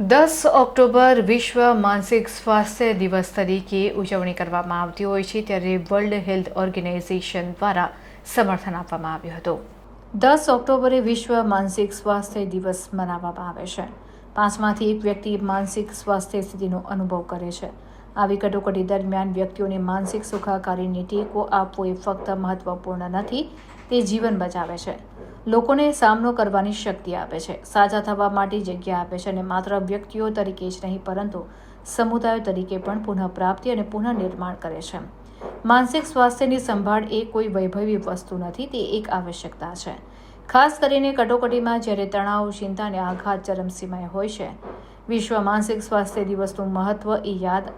દસ ઓક્ટોબર વિશ્વ માનસિક સ્વાસ્થ્ય દિવસ તરીકે ઉજવણી કરવામાં આવતી હોય છે, ત્યારે વર્લ્ડ હેલ્થ ઓર્ગેનાઇઝેશન દ્વારા સમર્થન આપવામાં આવ્યું હતું. દસ ઓક્ટોબરે વિશ્વ માનસિક સ્વાસ્થ્ય દિવસ મનાવવામાં આવે છે. પાંચમાંથી એક વ્યક્તિ માનસિક સ્વાસ્થ્ય સ્થિતિનો અનુભવ કરે છે. આવી કટોકટી દરમિયાન વ્યક્તિઓને માનસિક સુખાકારીની ટેકો આપવો એ ફક્ત મહત્વપૂર્ણ નથી, તે જીવન બચાવે છે. લોકોને સામનો કરવાની શક્તિ આપે છે. સાજા થવા માટે જગ્યા આપે છે અને માત્ર વ્યક્તિઓ તરીકે જ નહીં, પરંતુ સમુદાયો તરીકે પણ પુનઃપ્રાપ્તિ અને પુનઃનિર્માણ કરે છે. માનસિક સ્વાસ્થ્યની સંભાળ એ કોઈ વૈભવી વસ્તુ નથી, તે એક આવશ્યકતા છે. ખાસ કરીને કટોકટીમાં જ્યારે તણાવ, ચિંતા અને આઘાત ચરમસીમાએ હોય છે, વિશ્વ માનસિક સ્વાસ્થ્ય દિવસનું મહત્વ એ યાદ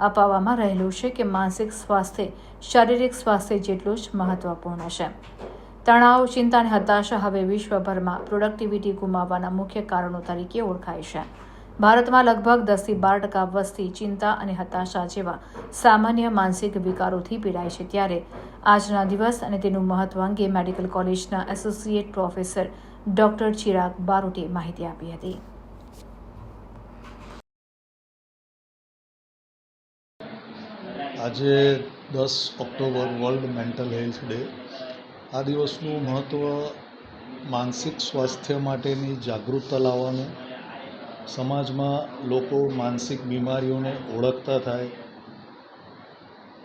અપાવવામાં રહેલું છે કે માનસિક સ્વાસ્થ્ય શારીરિક સ્વાસ્થ્ય જેટલું જ મહત્વપૂર્ણ છે. તણાવ, ચિંતા અને હતાશા હવે વિશ્વભરમાં પ્રોડક્ટિવિટી ગુમાવવાના મુખ્ય કારણો તરીકે ઓળખાય છે. ભારતમાં લગભગ દસથી બાર ટકા વસ્તી ચિંતા અને હતાશા જેવા સામાન્ય માનસિક વિકારોથી પીડાય છે. ત્યારે આજના દિવસ અને તેનું મહત્વ અંગે મેડિકલ કોલેજના એસોસિએટ પ્રોફેસર ડોક્ટર ચિરાગ બારોટે માહિતી આપી હતી. આજે દસ October, World Mental Health Day. આ દિવસનું મહત્ત્વ માનસિક સ્વાસ્થ્ય માટેની જાગૃતતા લાવવાનું, સમાજમાં લોકો માનસિક બીમારીઓને ઓળખતા થાય.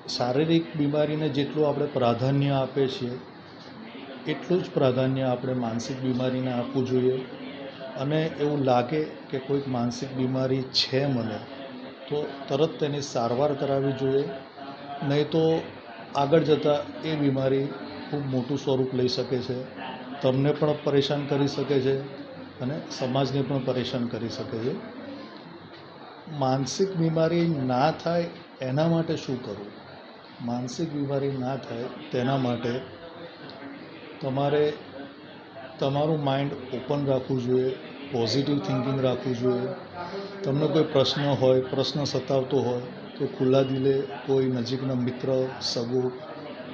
શારીરિક બીમારીને જેટલું આપણે પ્રાધાન્ય આપીએ છીએ એટલું જ પ્રાધાન્ય આપણે માનસિક બીમારીને આપવું જોઈએ. અને એવું લાગે કે કોઈક માનસિક બીમારી છે મને, તો તરત તેની સારવાર કરાવવી જોઈએ. નહીં તો આગળ જતાં એ બીમારી ખૂબ મોટું સ્વરૂપ લઈ શકે છે. તમને પણ પરેશાન કરી શકે છે અને સમાજને પણ પરેશાન કરી શકે છે. માનસિક બીમારી ના થાય એના માટે શું કરવું? માનસિક બીમારી ના થાય તેના માટે તમારે તમારું માઇન્ડ ઓપન રાખવું જોઈએ પોઝિટિવ થિંકિંગ રાખવું જોઈએ. તમને કોઈ પ્રશ્ન હોય, પ્રશ્ન સતાવતો હોય તો ખુલ્લા દિલે કોઈ નજીકના મિત્ર સગો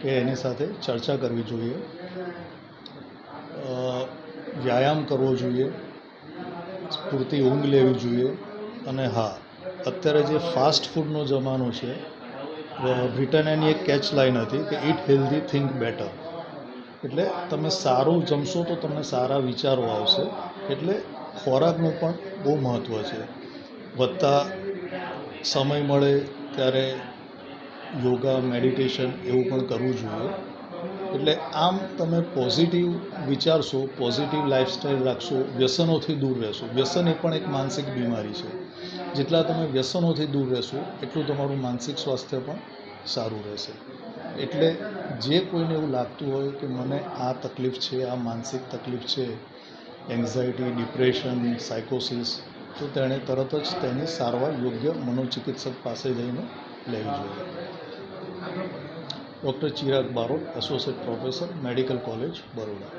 કે એની સાથે ચર્ચા કરવી જોઈએ. વ્યાયામ કરવો જોઈએ. પૂરતી ઊંઘ લેવી જોઈએ. અને હા, અત્યારે જે ફાસ્ટ ફૂડનો જમાનો છે બ્રિટન એક કેચ લાઈન હતી કે ઇટ હેલ્ધી થિંક બેટર એટલે તમે સારું જમશો તો તમને સારા વિચારો આવશે. એટલે ખોરાકનું પણ બહુ મહત્ત્વ છે. વધતા સમય મળે ત્યારે યોગા મેડિટેશન એવું પણ કરવું જોઈએ. એટલે આમ તમે પોઝિટિવ વિચારશો પોઝિટિવ લાઇફસ્ટાઈલ રાખશો, વ્યસનોથી દૂર રહેશો. વ્યસન એ પણ એક માનસિક બીમારી છે. જેટલા તમે વ્યસનોથી દૂર રહેશો, એટલું તમારું માનસિક સ્વાસ્થ્ય પણ સારું રહેશે. એટલે જે કોઈને એવું લાગતું હોય કે મને આ તકલીફ છે, આ માનસિક તકલીફ છે એન્ઝાયટી ડિપ્રેશન સાયકોસિસ તો તેણે તરત જ તેની સારવાર યોગ્ય મનોચિકિત્સક પાસે જઈને લેવી જોઈએ. Doctor Chirag Barot associate professor medical college Baroda